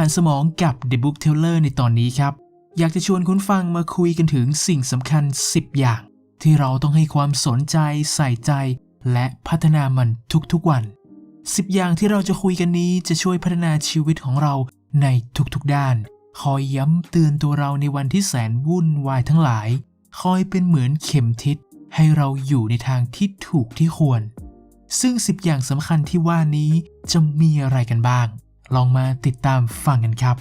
ารสมองกับ The Book Teller ในตอนนี้ครับ อยากจะชวนคุณฟังมาคุยกันถึงสิ่งสำคัญ 10 อย่าง ที่เราต้องให้ความสนใจใส่ใจ และพัฒนามันทุกๆวัน 10 อย่างที่เราจะคุยกันนี้จะช่วยพัฒนาชีวิตของเราในทุกๆด้าน คอยย้ำเตือนตัวเราในวันที่แสนวุ่นวายทั้งหลาย คอยเป็นเหมือนเข็มทิศให้เราอยู่ในทางที่ถูกที่ควร ซึ่ง 10 อย่างสำคัญที่ว่านี้จะมีอะไรกันบ้าง ลองมาติดตามฟังกันครับ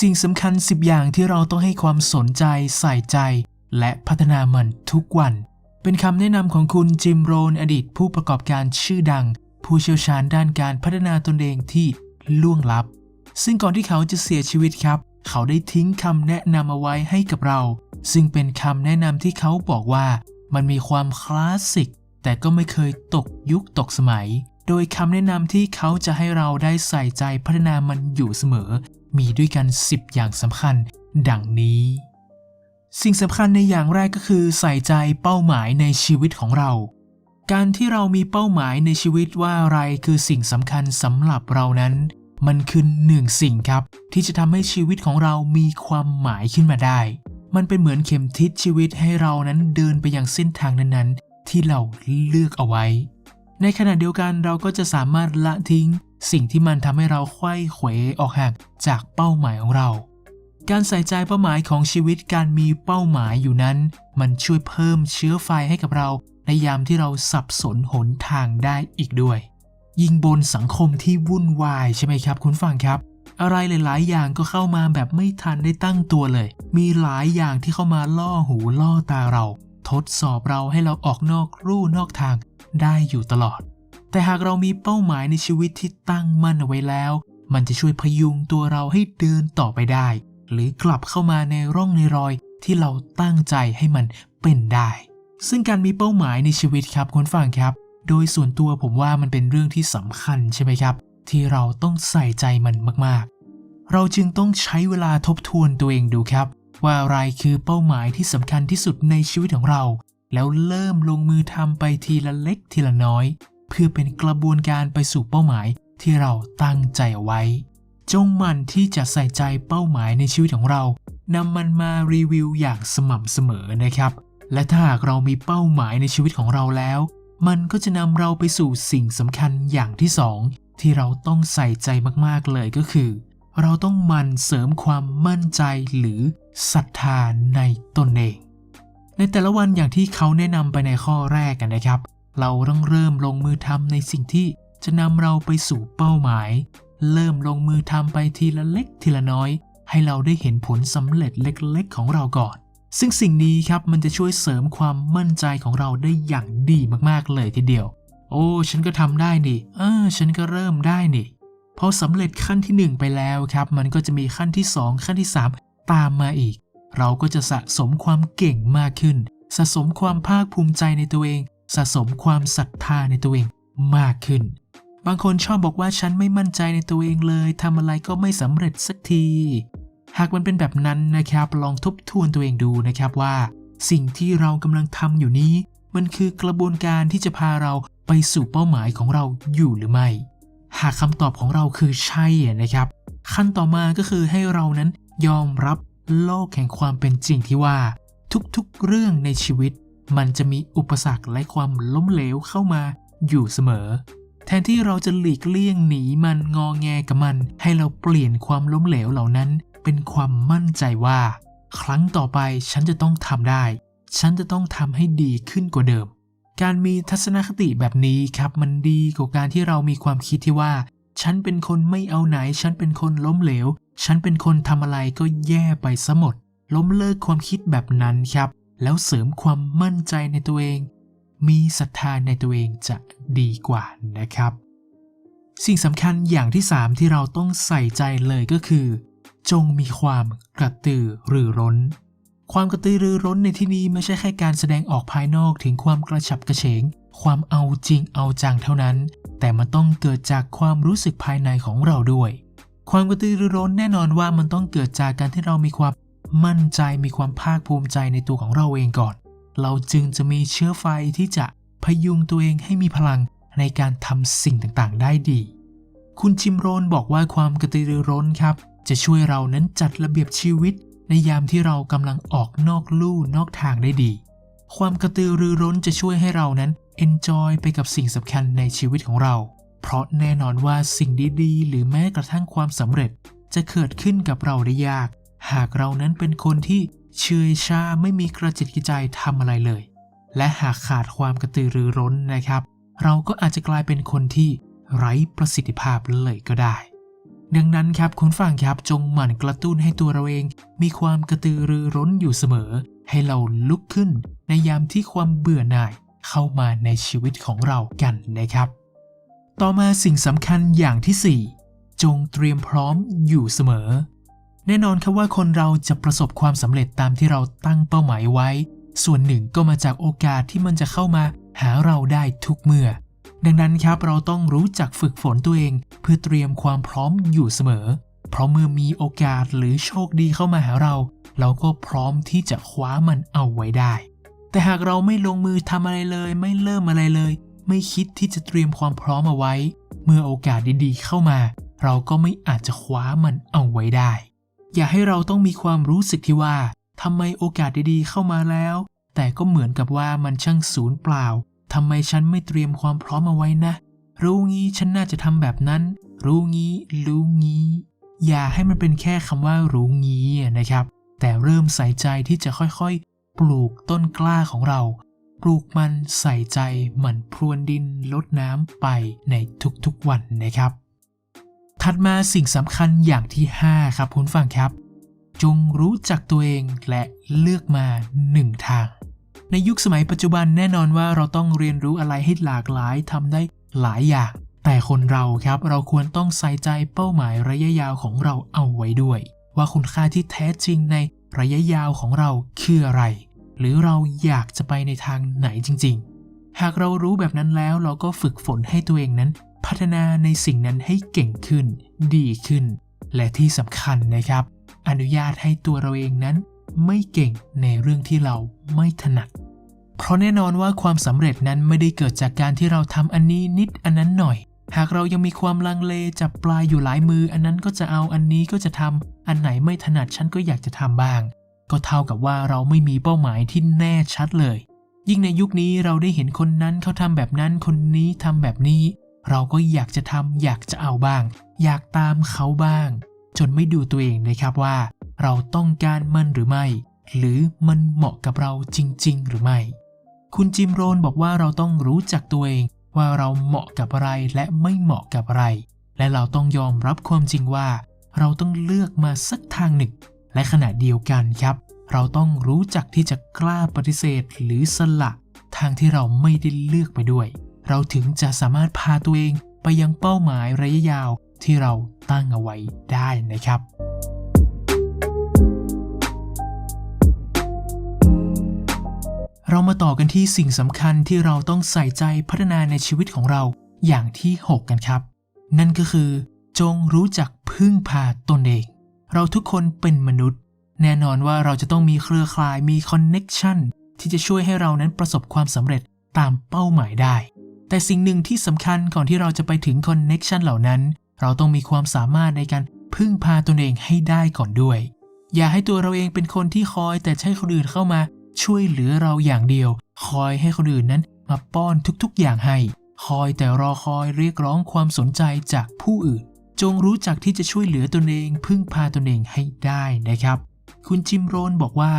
สิ่งสำคัญ 10 อย่างที่เราต้องให้ความสนใจใส่ใจ และพัฒนามันทุกวัน เป็นคำแนะนำของคุณจิมโรนอดีตผู้ประกอบการชื่อดัง ผู้เชี่ยวชาญด้านการพัฒนาตนเองที่ล่วงลับ ซึ่งก่อนที่เขาจะเสียชีวิตครับ เขาได้ทิ้งคำแนะนำเอาไว้ให้กับเรา ซึ่งเป็นคำแนะนำที่เขาบอกว่ามันมีความคลาสสิก แต่ก็ไม่เคยตกยุคตกสมัย โดยคำแนะนำที่เขาจะให้เราได้ใส่ใจพัฒนามันอยู่เสมอ มีด้วยกัน 10 อย่างสำคัญ ดังนี้ สิ่งสำคัญในอย่างแรกก็คือ ใส่ใจเป้าหมายในชีวิตของเรา การที่เรามีเป้าหมายในชีวิตว่าอะไรคือสิ่งสำคัญสำหรับเรานั้น มันคือหนึ่งสิ่งครับ ที่จะทำให้ชีวิตของเรามีความหมายขึ้นมาได้มันเป็นเหมือนเข็มทิศชีวิตให้เรานั้นเดินไปยังเส้นทางนั้นๆ ที่เราเลือกเอาไว้ ในขณะเดียวกันเราก็จะสามารถละทิ้ง สิ่งที่มันทำให้เราไขว้เขวออกห่างจากเป้าหมายของเรา การใส่ใจเป้าหมายของชีวิตการมีเป้าหมายอยู่นั้น มันช่วยเพิ่มเชื้อไฟให้กับเรา ในยามที่เราสับสนหนทางได้อีกด้วย ยิ่งบนสังคมที่วุ่นวายใช่ไหมครับ คุณฟังครับอะไรหลาย ๆ อย่างก็เข้ามาแบบไม่ทันได้ตั้งตัวเลย มีหลายอย่างที่เข้ามาล่อหูล่อตาเรา ทดสอบเราให้เราออกนอกรู่นอกทางได้อยู่ตลอด แต่หากเรามีเป้าหมายในชีวิตที่ตั้งมั่นเอาไว้แล้ว มันจะช่วยพยุงตัวเราให้เดินต่อไปได้ หรือกลับเข้ามาในร่องในรอยที่เราตั้งใจให้มันเป็นได้ ซึ่งการมีเป้าหมายในชีวิตครับคุณฟังครับ โดยส่วนตัวผมว่ามันเป็นเรื่องที่สำคัญใช่ไหมครับ ที่เราต้องใส่ใจมันมากๆ เราจึงต้องใช้เวลาทบทวนตัวเองดูครับ ว่าอะไรคือเป้าหมายที่สำคัญที่สุดในชีวิตของเรา แล้วเริ่มลงมือทำไปทีละเล็กทีละน้อย เพื่อเป็นกระบวนการไปสู่เป้าหมายที่เราตั้งใจเอาไว้ จงมันที่จะใส่ใจเป้าหมายในชีวิตของเรานำมันมารีวิวอย่างสม่ำเสมอนะครับ และถ้าหากเรามีเป้าหมายในชีวิตของเราแล้ว มันก็จะนำเราไปสู่สิ่งสำคัญอย่างที่สองที่เราต้องใส่ใจมากๆเลยก็คือ เราต้องมันเสริมความมั่นใจหรือศรัทธาในตนเอง ในแต่ละวันอย่างที่เขาแนะนำไปในข้อแรกกันนะครับ เราต้องเริ่มลงมือทำในสิ่งที่จะนำเราไปสู่เป้าหมาย เริ่มลงมือทำไปทีละเล็กทีละน้อย ให้เราได้เห็นผลสำเร็จเล็กๆของเราก่อน ซึ่งสิ่งนี้ครับมันจะช่วยเสริมความมั่นใจของเราได้อย่างดีมากๆเลยทีเดียว โอ้ ฉันก็ทำได้นี่เออ ฉันก็เริ่มได้นี่ พอสำเร็จขั้นที่ 1 ไปแล้วครับ มันก็จะมีขั้นที่ 2 ขั้นที่ 3 ตามมาอีก เราก็จะสะสมความเก่งมากขึ้น สะสมความภาคภูมิใจในตัวเอง สะสมความศรัทธาในตัวเองมากขึ้น บางคนชอบบอกว่าฉันไม่มั่นใจในตัวเองเลยทำอะไรก็ไม่สำเร็จสักที หากมันเป็นแบบนั้นนะครับ ลองทบทวนตัวเองดูนะครับว่า สิ่งที่เรากำลังทำอยู่นี้ มันคือกระบวนการที่จะพาเราไปสู่เป้าหมายของเราอยู่หรือไม่ หากคำตอบของเราคือใช่นะครับ ขั้นต่อมาก็คือให้เรานั้นยอมรับโลกแห่งความเป็นจริงที่ว่า ทุกๆเรื่องในชีวิต มันจะมีอุปสรรคและความล้มเหลวเข้ามาอยู่เสมอ แทนที่เราจะหลีกเลี่ยงหนีมันงอแงกับมัน ให้เราเปลี่ยนความล้มเหลวเหล่านั้น เป็นความมั่นใจว่า ครั้งต่อไปฉันจะต้องทำได้ ฉันจะต้องทำให้ดีขึ้นกว่าเดิม การมีทัศนคติแบบนี้ครับมันดีกว่าการที่เรามีความคิดที่ว่า ฉันเป็นคนไม่เอาไหน ฉันเป็นคนล้มเหลว ฉันเป็นคนทำอะไรก็แย่ไปซะหมด ล้มเลิกความคิดแบบนั้นครับ แล้วเสริมความมั่นใจในตัวเอง มีศรัทธาในตัวเองจะดีกว่านะครับ สิ่งสำคัญอย่างที่ 3 ที่เราต้องใส่ใจเลยก็คือ จงมีความกระตือรือร้น ความกระตือรือร้นในที่นี้ไม่ใช่แค่การแสดงออกภายนอกถึงความกระฉับกระเฉง ความเอาจริงเอาจังเท่านั้น แต่มันต้องเกิดจากความรู้สึกภายในของเราด้วย ความกระตือรือร้นแน่นอนว่ามันต้องเกิดจากการที่เรามีความมั่นใจมีความภาคภูมิใจในตัวของเราเองก่อน เราจึงจะมีเชื้อไฟที่จะพยุงตัวเองให้มีพลังในการทำสิ่งต่างๆ ได้ดี คุณจิมโรนบอกว่าความกระตือรือร้นครับ จะช่วยเรานั้นจัดระเบียบชีวิต ในยามที่เรากำลังออกนอกลู่นอกทางได้ดี ความกระตือรือร้นจะช่วยให้เรานั้น enjoy ไปกับสิ่งสำคัญในชีวิตของเรา เพราะแน่นอนว่าสิ่งดีๆ หรือแม้กระทั่งความสำเร็จ จะเกิดขึ้นกับเราได้ยาก หากเรานั้นเป็นคนที่เฉยชาไม่มีกระจิตกระใจทำอะไรเลย และหากขาดความกระตือรือร้นนะครับ เราก็อาจจะกลายเป็นคนที่ไร้ประสิทธิภาพเลยก็ได้ ดังนั้นครับคุณฟังครับจงหมั่นกระตุ้นให้ตัวเราเอง มีความกระตือรือร้นอยู่เสมอ ให้เราลุกขึ้น ในยามที่ความเบื่อหน่ายเข้ามาในชีวิตของเรากันนะครับ ต่อมาสิ่งสำคัญอย่างที่ 4 จงเตรียมพร้อมอยู่เสมอ แน่นอนครับว่าคนเราจะประสบความสำเร็จตามที่เราตั้งเป้าหมายไว้ ส่วนหนึ่งก็มาจากโอกาสที่มันจะเข้ามาหาเราได้ทุกเมื่อ ดังนั้นครับเราต้องรู้จักฝึกฝนตัวเอง เพื่อเตรียมความพร้อมอยู่เสมอ เพราะเมื่อมีโอกาสหรือโชคดีเข้ามาหาเรา เราก็พร้อมที่จะคว้ามันเอาไว้ได้ แต่หากเราไม่ลงมือทำอะไรเลย ไม่เริ่มอะไรเลย ไม่คิดที่จะเตรียมความพร้อมเอาไว้ เมื่อโอกาสดีๆ เข้ามา เราก็ไม่อาจจะคว้ามันเอาไว้ได้ อย่าให้เราต้องมีความรู้สึกที่ว่าทำไมโอกาสดีๆ เข้ามาแล้ว แต่ก็เหมือนกับว่ามันช่างสูญเปล่า ทำไมฉันไม่เตรียมความพร้อมเอาไว้นะ รู้งี้ฉันน่าจะทำแบบนั้น รู้งี้ รู้งี้ อย่าให้มันเป็นแค่คำว่ารู้งี้นะครับ แต่เริ่มใส่ใจที่จะค่อยๆ ปลูกต้นกล้าของเรา ปลูกมันใส่ใจหมั่นพรวนดินลดน้ำไปในทุกๆวันนะครับ ถัดมาสิ่งสำคัญอย่างที่ 5 ครับคุณฟังครับ จงรู้จักตัวเองและเลือกมาหนึ่งทาง ในยุคสมัยปัจจุบันแน่นอนว่าเราต้องเรียนรู้อะไรให้หลากหลายทำได้หลายอย่าง แต่คนเราครับเราควรต้องใส่ใจเป้าหมายระยะยาวของเราเอาไว้ด้วย ว่าคุณค่าที่แท้จริงในระยะยาวของเราคืออะไร หรือเราอยากจะไปในทางไหนจริง ๆ หากเรารู้แบบนั้นแล้วเราก็ฝึกฝนให้ตัวเองนั้น พัฒนาในสิ่งนั้นให้เก่งขึ้น ดีขึ้น และที่สำคัญนะครับ อนุญาตให้ตัวเราเองนั้น ไม่เก่งในเรื่องที่เราไม่ถนัด เพราะแน่นอนว่าความสำเร็จนั้นไม่ได้เกิดจากการที่เราทำอันนี้นิดอันนั้นหน่อย หากเรายังมีความลังเลจับปลายอยู่หลายมือ อันนั้นก็จะเอาอันนี้ก็จะทำอันไหนไม่ถนัดฉันก็อยากจะทำบ้าง ก็เท่ากับว่าเราไม่มีเป้าหมายที่แน่ชัดเลย ยิ่งในยุคนี้เราได้เห็นคนนั้นเขาทำแบบนั้นคนนี้ทำแบบนี้ เราก็อยากจะทำอยากจะเอาบ้าง อยากตามเขาบ้าง จนไม่ดูตัวเองนะครับว่า เราต้องการมันหรือไม่ หรือมันเหมาะกับเราจริง ๆ หรือไม่ คุณจิมโรนบอกว่าเราต้องรู้จักตัวเอง ว่าเราเหมาะกับอะไรและไม่เหมาะกับอะไร และเราต้องยอมรับความจริงว่า เราต้องเลือกมาสักทางหนึ่ง และขณะเดียวกันครับ เราต้องรู้จักที่จะกล้าปฏิเสธหรือสละ ทางที่เราไม่ได้เลือกไปด้วย เราถึงจะสามารถพาตัวเองไปยังเป้าหมายระยะยาวที่เราตั้งเอาไว้ได้นะครับ เรามาต่อกันที่สิ่งสำคัญที่เราต้องใส่ใจพัฒนาในชีวิตของเราอย่างที่ 6 กันครับ นั่นก็คือ จงรู้จักพึ่งพาตนเอง เราทุกคนเป็นมนุษย์ แน่นอนว่าเราจะต้องมีเครือข่ายมีคอนเน็กชันที่จะช่วยให้เรานั้นประสบความสำเร็จตามเป้าหมายได้ แต่สิ่งหนึ่งที่สำคัญก่อนที่เราจะไปถึงคอนเน็กชันเหล่านั้น เราต้องมีความสามารถในการพึ่งพาตนเองให้ได้ก่อนด้วย อย่าให้ตัวเราเองเป็นคนที่คอยแต่ให้คนอื่นเข้ามา ช่วยเหลือเราอย่างเดียว คอยให้คนอื่นนั้นมาป้อนทุกๆอย่างให้ คอยแต่รอคอยเรียกร้องความสนใจจากผู้อื่น จงรู้จักที่จะช่วยเหลือตนเอง พึ่งพาตนเองให้ได้นะครับ คุณจิมโรนบอกว่า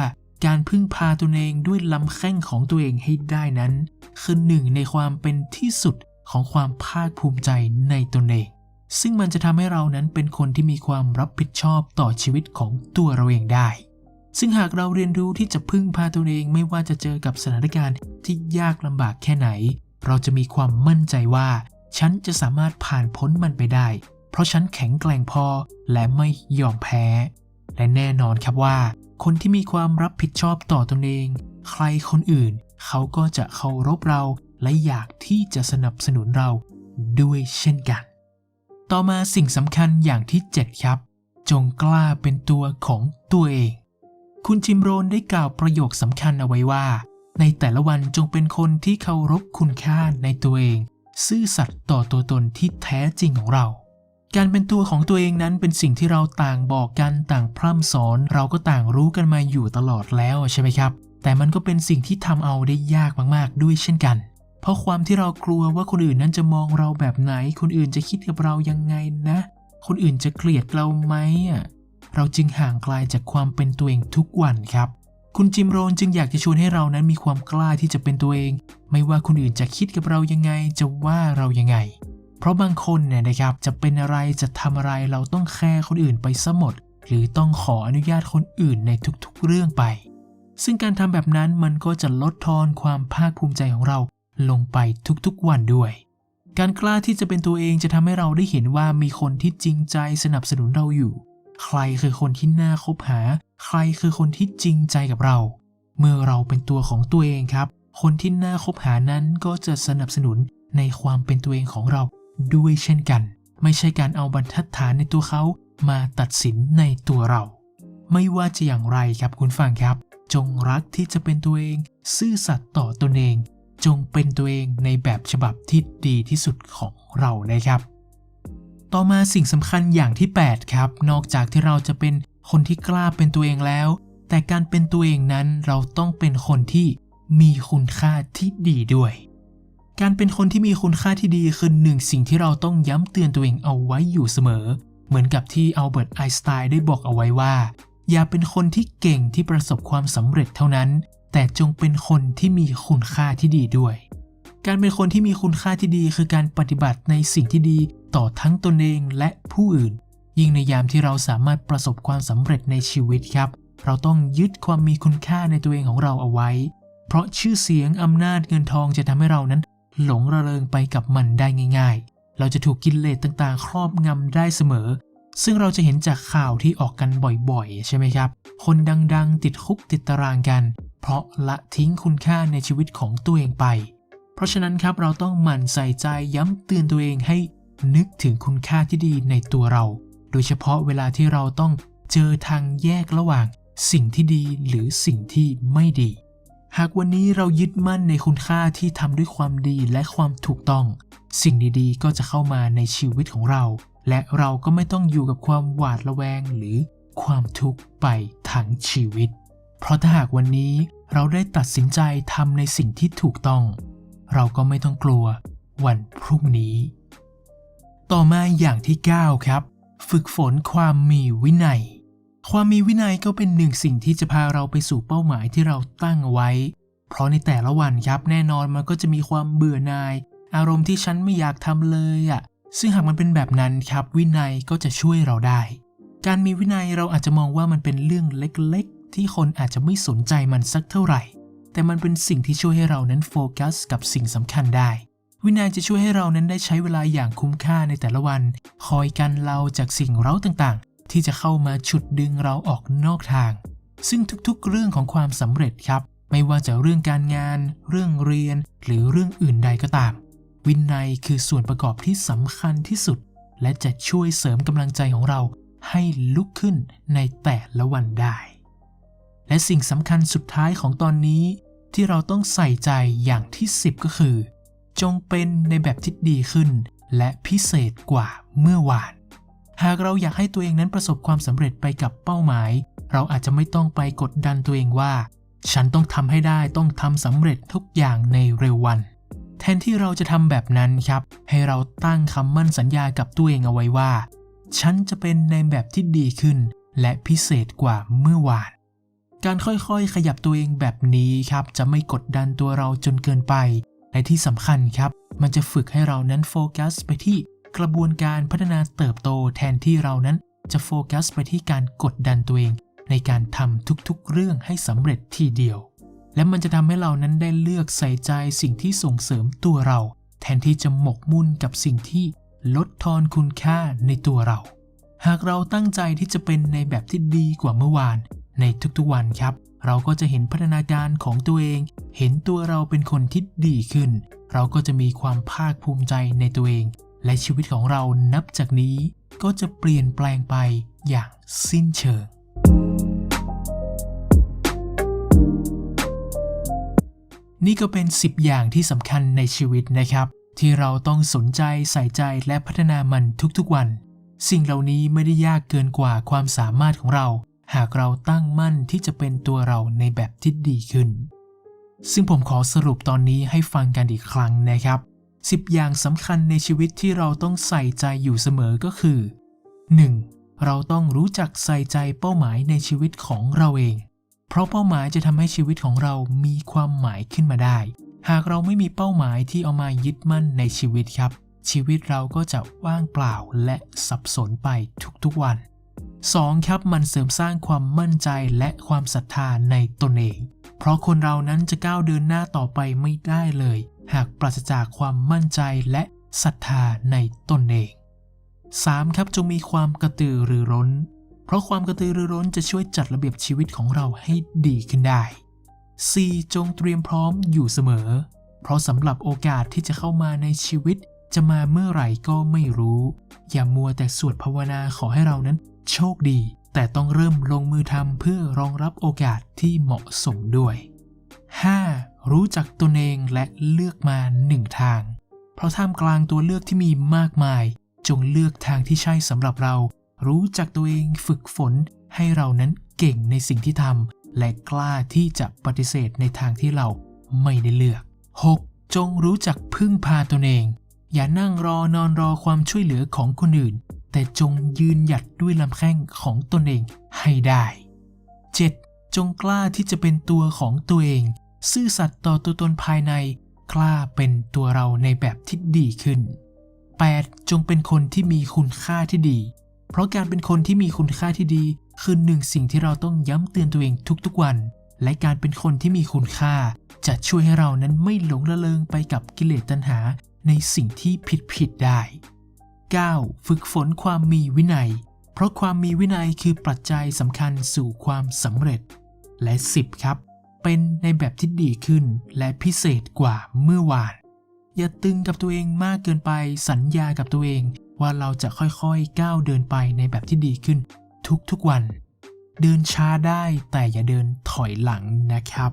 การพึ่งพาตนเองด้วยลำแข้งของตัวเองให้ได้นั้นคือหนึ่งในความเป็นที่สุดของความภาคภูมิใจในตนเอง ซึ่งมันจะทำให้เรานั้นเป็นคนที่มีความรับผิดชอบต่อชีวิตของตัวเราเองได้ ซึ่งหากเราเรียนรู้ที่จะพึ่งพาตนเองไม่ว่าจะเจอกับสถานการณ์ที่ยากลำบากแค่ไหน เราจะมีความมั่นใจว่า ฉันจะสามารถผ่านพ้นมันไปได้ เพราะฉันแข็งแกร่งพอและไม่ยอมแพ้ และแน่นอนครับว่า คนที่มีความรับผิดชอบต่อตนเอง ใครคนอื่น เขาก็จะเคารพเราและอยากที่จะสนับสนุนเราด้วยเช่นกัน ต่อมาสิ่งสำคัญอย่างที่ 7 ครับ จงกล้าเป็นตัวของตัวเอง คุณจิมโรนได้กล่าวประโยคสำคัญเอาไว้ว่า ในแต่ละวันจงเป็นคนที่เคารพคุณค่าในตัวเอง ซื่อสัตย์ต่อตัวตนที่แท้จริงของเรา การเป็นตัวของตัวเองนั้นเป็นสิ่งที่เราต่างบอกกันต่างพร่ำสอน เราก็ต่างรู้กันมาอยู่ตลอดแล้วใช่ไหมครับ แต่มันก็เป็นสิ่งที่ทำเอาได้ยากมาก ๆ ด้วยเช่นกันเพราะความที่เรากลัวว่าคนอื่นนั้นจะมองเราแบบไหน คนอื่นจะคิดกับเรายังไงนะ คนอื่นจะเกลียดเราไหมอะ เราจึงห่างไกลจากความเป็นตัวเองทุกวันครับ คุณจิมโรนจึงอยากจะชวนให้เรานั้นมีความกล้าที่จะเป็นตัวเอง ไม่ว่าคนอื่นจะคิดกับเรายังไงจะว่าเรายังไง เพราะบางคนเนี่ยนะครับจะเป็นอะไรจะทำอะไรเราต้องแคร์คนอื่นไปซะหมด หรือต้องขออนุญาตคนอื่นในทุกๆเรื่องไป ซึ่งการทำแบบนั้นมันก็จะลดทอนความภาคภูมิใจของเราลงไปทุกๆวันด้วยการกล้าที่จะเป็นตัวเองจะทำให้เราได้เห็นว่ามีคนที่จริงใจสนับสนุนเราอยู่ ใครคือคนที่น่าคบหา ใครคือคนที่จริงใจกับเรา เมื่อเราเป็นตัวของตัวเองครับ คนที่น่าคบหานั้นก็จะสนับสนุนในความเป็นตัวเองของเราด้วยเช่นกัน ไม่ใช่การเอาบรรทัดฐานในตัวเขามาตัดสินในตัวเรา ไม่ว่าจะอย่างไรครับคุณฟังครับ จงรักที่จะเป็นตัวเอง ซื่อสัตย์ต่อตนเอง จงเป็นตัวเองในแบบฉบับที่ดีที่สุดของเรานะครับ ต่อมาสิ่งสำคัญอย่างที่ 8 ครับ นอกจากที่เราจะเป็นคนที่กล้าเป็นตัวเองแล้ว แต่การเป็นตัวเองนั้นเราต้องเป็นคนที่มีคุณค่าที่ดีด้วย การเป็นคนที่มีคุณค่าที่ดีคือหนึ่งสิ่งที่เราต้องย้ำเตือนตัวเองเอาไว้อยู่เสมอ เหมือนกับที่อัลเบิร์ตไอน์สไตน์ได้บอกเอาไว้ว่า อย่าเป็นคนที่เก่งที่ประสบความสำเร็จเท่านั้น แต่จงเป็นคนที่มีคุณค่าที่ดีด้วย การเป็นคนที่มีคุณค่าที่ดีคือการปฏิบัติในสิ่งที่ดี ต่อทั้งตนเองและผู้อื่น ยิ่งในยามที่เราสามารถประสบความสำเร็จในชีวิตครับ เราต้องยึดความมีคุณค่าในตัวเองของเราเอาไว้ เพราะชื่อเสียงอำนาจเงินทองจะทำให้เรานั้น หลงระเริงไปกับมันได้ง่าย ๆ เราจะถูกกินเลสต่างๆ ครอบงำได้เสมอ ซึ่งเราจะเห็นจากข่าวที่ออกกันบ่อยๆ ใช่ไหมครับ คนดังๆ ติดคุกติดตารางกัน เพราะละทิ้งคุณค่าในชีวิตของตัวเองไป เพราะฉะนั้นครับเราต้องหมั่นใส่ใจย้ำเตือนตัวเองให้ นึกถึงคุณค่าที่ดีในตัวเรา โดยเฉพาะเวลาที่เราต้องเจอทางแยกระหว่างสิ่งที่ดีหรือสิ่งที่ไม่ดี หากวันนี้เรายึดมั่นในคุณค่าที่ทำด้วยความดีและความถูกต้อง สิ่งดีๆ ก็จะเข้ามาในชีวิตของเรา และเราก็ไม่ต้องอยู่กับความหวาดระแวงหรือความทุกข์ไปทั้งชีวิต เพราะถ้าหากวันนี้เราได้ตัดสินใจทำในสิ่งที่ถูกต้อง เราก็ไม่ต้องกลัววันพรุ่งนี้ ต่อมาอย่างที่ 9 ครับ ฝึกฝนความมีวินัย ความมีวินัยก็เป็นหนึ่งสิ่งที่จะพาเราไปสู่เป้าหมายที่เราตั้งเอาไว้ เพราะในแต่ละวันครับแน่นอนมันก็จะมีความเบื่อหน่าย อารมณ์ที่ฉันไม่อยากทำเลยอะ่ะซึ่งหากมันเป็นแบบนั้นครับวินัยก็จะช่วยเราได้ การมีวินัยเราอาจจะมองว่ามันเป็นเรื่องเล็กๆ ที่คนอาจจะไม่สนใจมันสักเท่าไหร่ แต่มันเป็นสิ่งที่ช่วยให้เรานั้นโฟกัสกับสิ่งสำคัญได้ วินัยจะช่วยให้เรานั้นได้ใช้เวลาอย่างคุ้มค่าในแต่ละวัน คอยกันเราจากสิ่งเร้าต่างๆ ที่จะเข้ามาฉุดดึงเราออกนอกทาง ซึ่งทุกๆเรื่องของความสำเร็จครับ ไม่ว่าจะเรื่องการงาน เรื่องเรียน หรือเรื่องอื่นใดก็ตาม วินัยคือส่วนประกอบที่สำคัญที่สุด และจะช่วยเสริมกำลังใจของเราให้ลุกขึ้นในแต่ละวันได้ และสิ่งสำคัญสุดท้ายของตอนนี้ ที่เราต้องใส่ใจอย่างที่ 10 ก็คือ จงเป็นในแบบที่ดีขึ้น และพิเศษกว่าเมื่อวาน หากเราอยากให้ตัวเองนั้นประสบความสำเร็จไปกับเป้าหมาย เราอาจจะไม่ต้องไปกดดันตัวเองว่า ฉันต้องทำให้ได้ต้องทำสำเร็จทุกอย่างในเร็ววัน แทนที่เราจะทำแบบนั้นครับ ให้เราตั้งคำมั่นสัญญากับตัวเองเอาไว้ว่า ฉันจะเป็นในแบบที่ดีขึ้น และพิเศษกว่าเมื่อวานการค่อยๆ ขยับตัวเองแบบนี้ครับ จะไม่กดดันตัวเราจนเกินไป และที่สำคัญครับ มันจะฝึกให้เรานั้นโฟกัสไปที่กระบวนการพัฒนาเติบโตแทนที่เรานั้นจะโฟกัสไปที่การกดดันตัวเอง ในการทำทุกๆ เรื่องให้สำเร็จทีเดียว และมันจะทำให้เรานั้นได้เลือกใส่ใจสิ่งที่ส่งเสริมตัวเรา แทนที่จะหมกมุ่นกับสิ่งที่ลดทอนคุณค่าในตัวเรา หากเราตั้งใจที่จะเป็นในแบบที่ดีกว่าเมื่อวาน ในทุกๆวันครับ เราก็จะเห็นพัฒนาการของตัวเอง เห็นตัวเราเป็นคนที่ดีขึ้น เราก็จะมีความภาคภูมิใจในตัวเอง และชีวิตของเรานับจากนี้ ก็จะเปลี่ยนแปลงไปอย่างสิ้นเชิง นี่ก็เป็น 10 อย่างที่สำคัญในชีวิตนะครับ ที่เราต้องสนใจใส่ใจและพัฒนามันทุกๆวัน สิ่งเหล่านี้ไม่ได้ยากเกินกว่าความสามารถของเรา หากเราตั้งมั่นที่จะเป็นตัวเราในแบบที่ดีขึ้น ซึ่งผมขอสรุปตอนนี้ให้ฟังกันอีกครั้งนะครับ 10 อย่างสำคัญในชีวิตที่เราต้องใส่ใจอยู่เสมอก็คือ 1. เราต้องรู้จักใส่ใจเป้าหมายในชีวิตของเราเอง เพราะเป้าหมายจะทำให้ชีวิตของเรามีความหมายขึ้นมาได้ หากเราไม่มีเป้าหมายที่เอามายึดมั่นในชีวิตครับ ชีวิตเราก็จะว่างเปล่าและสับสนไปทุกๆวัน 2. ครับมันเสริมสร้างความมั่นใจและความศรัทธาในตนเอง เพราะคนเรานั้นจะก้าวเดินหน้าต่อไปไม่ได้เลย หากปราศจากความมั่นใจและศรัทธาในตนเอง 3. ครับจงมีความกระตือรือร้น เพราะความกระตือรือร้นจะช่วยจัดระเบียบชีวิตของเราให้ดีขึ้นได้ 4. จงเตรียมพร้อมอยู่เสมอ เพราะสำหรับโอกาสที่จะเข้ามาในชีวิต จะมาเมื่อไหร่ก็ไม่รู้ อย่ามัวแต่สวดภาวนาขอให้เรานั้น โชคดี แต่ต้องเริ่มลงมือทำเพื่อรองรับโอกาสที่เหมาะสมด้วย 5. รู้จักตนเองและเลือกมาหนึ่งทาง เพราะท่ามกลางตัวเลือกที่มีมากมาย จงเลือกทางที่ใช่สำหรับเรา รู้จักตัวเองฝึกฝน ให้เรานั้นเก่งในสิ่งที่ทำและกล้าที่จะปฏิเสธในทางที่เราไม่ได้เลือก 6. จงรู้จักพึ่งพาตนเอง อย่านั่งรอนอนรอความช่วยเหลือของคนอื่น แต่จงยืนหยัดด้วยลำแข้งของตนเองให้ได้ 7. จงกล้าที่จะเป็นตัวของตัวเอง ซื่อสัตย์ต่อตัวตนภายใน กล้าเป็นตัวเราในแบบที่ดีขึ้น 8. จงเป็นคนที่มีคุณค่าที่ดี เพราะการเป็นคนที่มีคุณค่าที่ดีคือหนึ่งสิ่งที่เราต้องย้ำเตือนตัวเองทุกๆวัน และการเป็นคนที่มีคุณค่า จะช่วยให้เรานั้นไม่หลงระเริงไปกับกิเลสตัณหาในสิ่งที่ผิดๆได้ 9. ฝึกฝนความมีวินัย เพราะความมีวินัยคือปัจจัยสำคัญสู่ความสำเร็จ และ 10 ครับ เป็นในแบบที่ดีขึ้นและพิเศษกว่าเมื่อวาน อย่าตึงกับตัวเองมากเกินไปสัญญากับตัวเอง ว่าเราจะค่อยๆก้าวเดินไปในแบบที่ดีขึ้น ทุกๆวัน เดินช้าได้แต่อย่าเดินถอยหลังนะครับ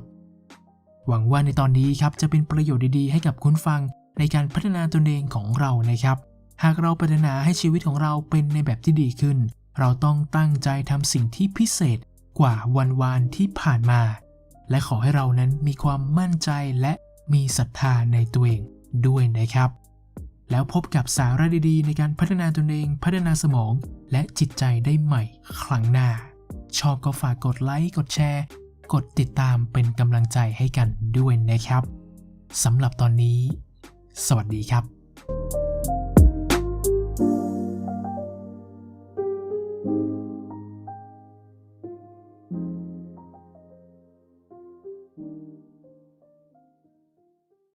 หวังว่าในตอนนี้ครับจะเป็นประโยชน์ดีๆ ให้กับคุณฟังในการพัฒนาตนเองของเรานะครับ หากเราปรารถนาให้ชีวิตของเราเป็นในแบบที่ดีขึ้น เราต้องตั้งใจทำสิ่งที่พิเศษกว่าวันวานที่ผ่านมา และขอให้เรานั้นมีความมั่นใจและมีศรัทธาในตัวเองด้วยนะครับ แล้วพบกับสาระดีๆ ในการพัฒนาตนเองพัฒนาสมอง และจิตใจได้ใหม่ครั้งหน้า ชอบก็ฝากกดไลค์กดแชร์ กดติดตามเป็นกำลังใจให้กันด้วยนะครับสำหรับตอนนี้ สวัสดีครับ